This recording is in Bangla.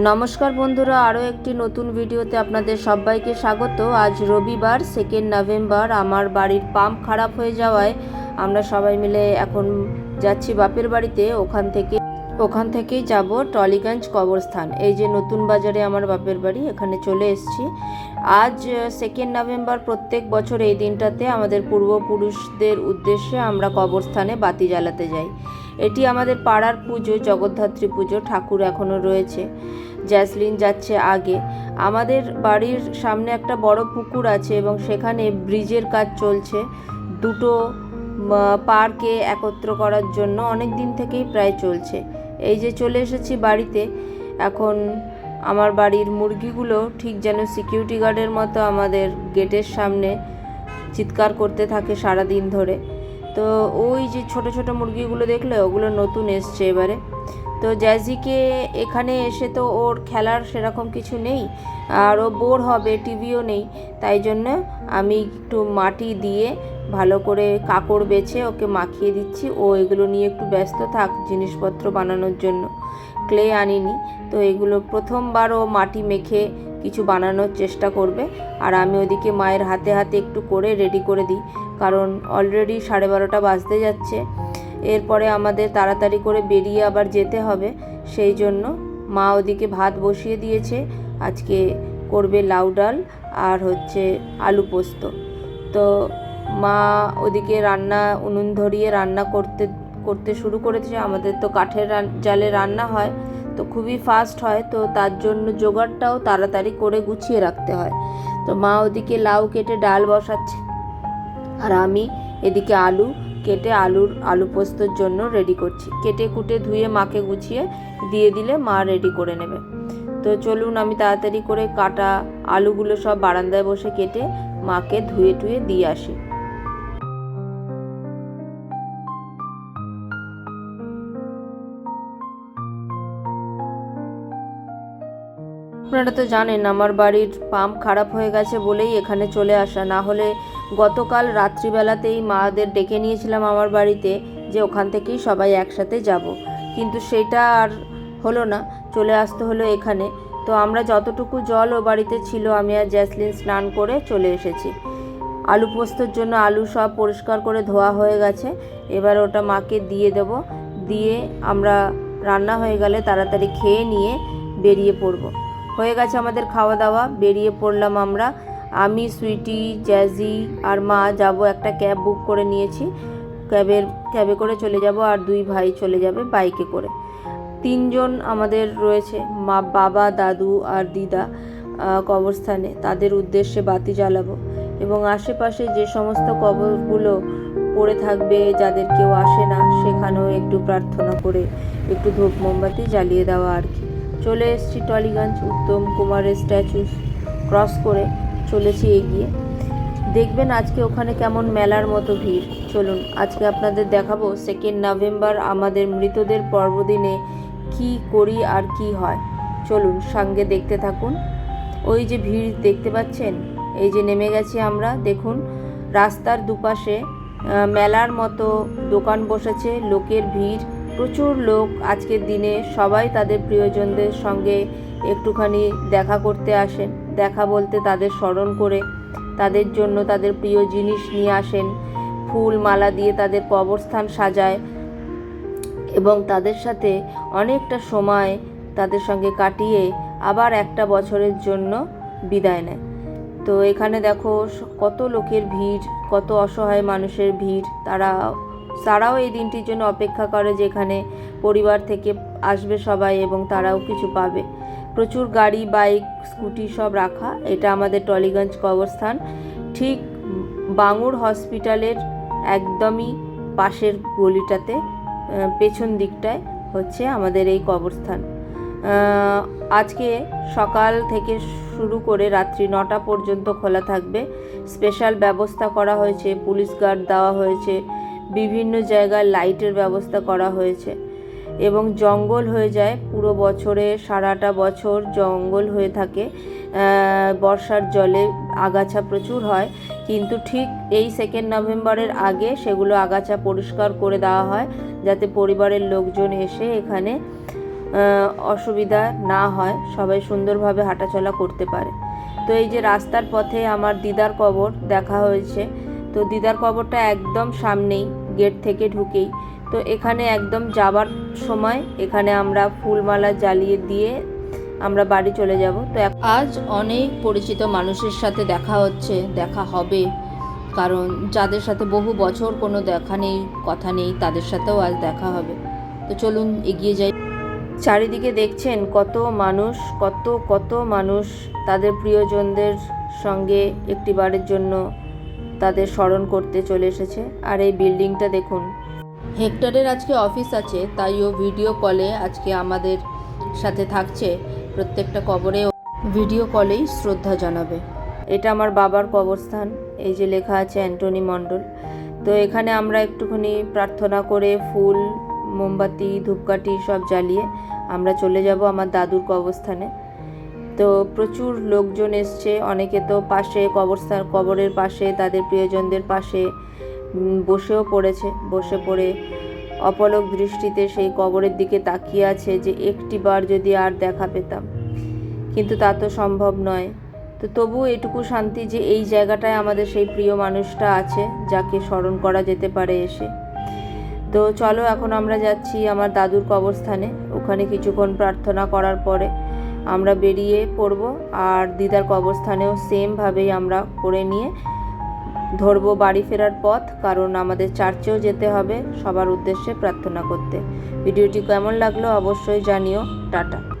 নমস্কার বন্ধুরা, আরও একটি নতুন ভিডিওতে আপনাদের সবাইকে স্বাগত। আজ রবিবার সেকেন্ড নভেম্বর আমার বাড়ির পাম্প খারাপ হয়ে যাওয়ায় আমরা সবাই মিলে এখন যাচ্ছি বাপের বাড়িতে। ওখান থেকে, ওখান থেকেই যাব টলিগঞ্জ কবরস্থান। এই যে নতুন বাজারে আমার বাপের বাড়ি, এখানে চলে এসেছি। আজ সেকেন্ড নভেম্বর প্রত্যেক বছর এই দিনটাতে আমাদের পূর্বপুরুষদের উদ্দেশ্যে আমরা কবরস্থানে বাতি জ্বালাতে যাই। এটি আমাদের পাড়ার পুজো, জগদ্ধাত্রী পুজো, ঠাকুর এখনও রয়েছে। জ্যাসলিন যাচ্ছে আগে। আমাদের বাড়ির সামনে একটা বড় পুকুর আছে এবং সেখানে ব্রিজের কাজ চলছে। দুটো পার্কে একত্র করার জন্য অনেক দিন থেকেই প্রায় চলছে। এই যে চলে এসেছি বাড়িতে, এখন আমার বাড়ির মুরগিগুলো ঠিক যেন সিকিউরিটি গার্ডের মতো আমাদের গেটের সামনে চিৎকার করতে থাকে সারা দিন ধরে। তো ওই যে ছোট ছোট মুরগিগুলো দেখলে ওগুলো নতুন এসছে এবারে। তো জ্যাজিকে এখানে এসে তো ওর খেলার সেরকম কিছু নেই, আর ও বোর হবে, টিভিও নেই। তাই জন্য আমি একটু মাটি দিয়ে ভালো করে কাপড় বেছে ওকে মাখিয়ে দিচ্ছি। ও এগুলো নিয়ে একটু ব্যস্ত থাক জিনিসপত্র বানানোর জন্য। ক্লে আনিনি। তো এগুলো প্রথমবার ও মাটি মেখে কিছু বানানোর চেষ্টা করবে। আর আমি ওদিকে মায়ের হাতে হাতে একটু করে রেডি করে দিই। কারণ অলরেডি সাড়ে বারোটা বাজতে যাচ্ছে। এরপরে আমাদের তাড়াতাড়ি করে বেরিয়ে আবার যেতে হবে। সেই জন্য মা ওদিকে ভাত বসিয়ে দিয়েছে। আজকে করবে লাউ ডাল আর হচ্ছে আলু পোস্ত। তো মা ওদিকে রান্না, উনুন ধরিয়ে রান্না করতে করতে শুরু করেছে। আমাদের তো কাঠের জালে রান্না হয়, তো খুবই ফাস্ট হয়। তো তার জন্য জোগাড়টাও তাড়াতাড়ি করে গুছিয়ে রাখতে হয়। তো মা ওদিকে লাউ কেটে ডাল বসাচ্ছে। আর আমি এদিকে আলু কেটে আলুর আলু পোস্তর জন্য রেডি করছি। কেটে কুটে ধুয়ে মাকে গুছিয়ে দিয়ে দিলে মা রেডি করে নেবে। তো চলুন আমি তাড়াতাড়ি করে কাটা আলুগুলো সব বারান্দায় বসে কেটে মাকে ধুয়ে টুয়ে দিয়ে আসি। আপনারা তো জানেন আমার বাড়ির পাম্প খারাপ হয়ে গেছে বলেই এখানে চলে আসা। না হলে গতকাল রাত্রিবেলাতেই মাদের ডেকে নিয়েছিলাম আমার বাড়িতে যে ওখান থেকেই সবাই একসাথে যাব। কিন্তু সেটা আর হলো না, চলে আসতে হলো এখানে। তো আমরা যতটুকু জল ও বাড়িতে ছিল আমি আর জ্যাসলিন স্নান করে চলে এসেছি। আলু পোস্তর জন্য আলু সব পরিষ্কার করে ধোয়া হয়ে গেছে। এবার ওটা মাকে দিয়ে দেব। দিয়ে আমরা রান্না হয়ে গেলে তাড়াতাড়ি খেয়ে নিয়ে বেরিয়ে পড়ব। হয়ে গেছে আমাদের খাওয়া দাওয়া, বেরিয়ে পড়লাম আমরা। আমি, সুইটি, জ্যাজি আর মা যাব, একটা ক্যাব বুক করে নিয়েছি। ক্যাবের, ক্যাবে করে চলে যাব আর দুই ভাই চলে যাবে বাইকে করে। তিনজন আমাদের রয়েছে, মা, বাবা, দাদু আর দিদা কবরস্থানে। তাদের উদ্দেশ্যে বাতি জ্বালাবো এবং আশেপাশে যে সমস্ত কবরগুলো পড়ে থাকবে, যাদের কেউ আসে না, সেখানেও একটু প্রার্থনা করে একটু ধূপ মোমবাতি জ্বালিয়ে দেওয়া আর কি। চলে এসেছি টলিগঞ্জ উত্তম কুমারের স্ট্যাচু ক্রস করে চলেছি এগিয়ে। দেখবেন আজকে ওখানে কেমন মেলার মতো ভিড়। চলুন, আজকে আপনাদের দেখাবো সেকেন্ড নভেম্বর আমাদের মৃতদের পর্বদিনে কি করি আর কি হয়। চলুন, সঙ্গে দেখতে থাকুন। ওই যে ভিড় দেখতে পাচ্ছেন? এই যে নেমে গেছি আমরা, দেখুন, রাস্তার দুপাশে মেলার মতো দোকান বসেছে, লোকের ভিড়। প্রচুর লোক আজকের দিনে সবাই তাদের প্রিয়জনদের সঙ্গে একটুখানি দেখা করতে আসেন, দেখা বলতে তাদের স্মরণ করে তাদের জন্য তাদের প্রিয় জিনিস নিয়ে আসেন, ফুল মালা দিয়ে তাদের কবরস্থান সাজায় এবং তাদের সাথে অনেকটা সময় তাদের সঙ্গে কাটিয়ে আবার একটা বছরের জন্য বিদায় নেয়। তো এখানে দেখো কত লোকের ভিড়, কত অসহায় মানুষের ভিড়, তারা তারাও এই দিনটির জন্য অপেক্ষা করে যেখানে পরিবার থেকে আসবে সবাই এবং তারাও কিছু পাবে। প্রচুর গাড়ি, বাইক, স্কুটি সব রাখা। এটা আমাদের টলিগঞ্জ কবরস্থান। ঠিক বাঙুর হসপিটালের একদমই পাশের গলিটাতে পেছন দিকটায় হচ্ছে আমাদের এই কবরস্থান। আজকে সকাল থেকে শুরু করে রাত্রি নটা পর্যন্ত খোলা থাকবে। স্পেশাল ব্যবস্থা করা হয়েছে, পুলিশ গার্ড দেওয়া হয়েছে বিভিন্ন জায়গায় লাইটের ব্যবস্থা করা হয়েছে এবং জঙ্গল হয়ে যায় পুরো বছরে, সারাটা বছর জঙ্গল হয়ে থাকে। বর্ষার জলে আগাছা প্রচুর হয়, কিন্তু ঠিক এই সেকেন্ড নভেম্বরের আগে সেগুলো আগাছা পরিষ্কার করে দেওয়া হয়, যাতে পরিবারের লোকজন এসে এখানে অসুবিধা না হয়, সবাই সুন্দরভাবে হাঁটাচলা করতে পারে। তো এই যে রাস্তার পথে আমার দিদার কবর দেখা হয়েছে, তো দিদার কবরটা একদম সামনেই। গেট থেকে ঢুকেই। তো এখানে একদম যাবার সময় এখানে আমরা ফুলমালা জ্বালিয়ে দিয়ে আমরা বাড়ি চলে যাব। তো আজ অনেক পরিচিত মানুষের সাথে দেখা হচ্ছে দেখা হবে। কারণ যাদের সাথে বহু বছর কোনো দেখা নেই কথা নেই তাদের সাথেও আজ দেখা হবে। তো চলুন এগিয়ে যাই। চারিদিকে দেখছেন কত মানুষ কত কত মানুষ তাদের প্রিয়জনদের সঙ্গে একটি বারের জন্য তাদের স্মরণ করতে চলে এসেছে। আর এই বিল্ডিংটা দেখুন। হেক্টরের আজকে অফিস আছে, তাই ও ভিডিও কলে আজকে আমাদের সাথে থাকছে। প্রত্যেকটা কবরে ভিডিও কলেই শ্রদ্ধা জানাবে। এটা আমার বাবার কবরস্থান, এই যে লেখা আছে অ্যান্টনি মণ্ডল। তো এখানে আমরা একটুখানি প্রার্থনা করে ফুল, মোমবাতি, ধূপকাঠি সব জ্বালিয়ে আমরা চলে যাব আমার দাদুর কবরস্থানে। তো প্রচুর লোকজন এসছে। অনেকে তো পাশে কবরস্থান, কবরের পাশে, তাদের প্রিয়জনদের পাশে বসেও পড়েছে। বসে পড়ে অপলক দৃষ্টিতে সেই কবরের দিকে তাকিয়ে আছে যে একটি বার যদি আর দেখা পেতাম। কিন্তু তা তো সম্ভব নয়। তো তবু এটুকু শান্তি যে এই জায়গাটায় আমাদের সেই প্রিয় মানুষটা আছে, যাকে স্মরণ করা যেতে পারে এসে। তো চলো, এখন আমরা যাচ্ছি আমার দাদুর কবরস্থানে। ওখানে কিছুক্ষণ প্রার্থনা করার পরে আমরা বেরিয়ে পড়ব। আর দিদার কবরস্থানেও সেমভাবেই আমরা করে নিয়ে ধরবো বাড়ি ফেরার পথ, কারণ আমাদের চার্চেও যেতে হবে। সবার উদ্দেশ্যে প্রার্থনা করতে। ভিডিওটি কেমন লাগল অবশ্যই জানিও। টাটা।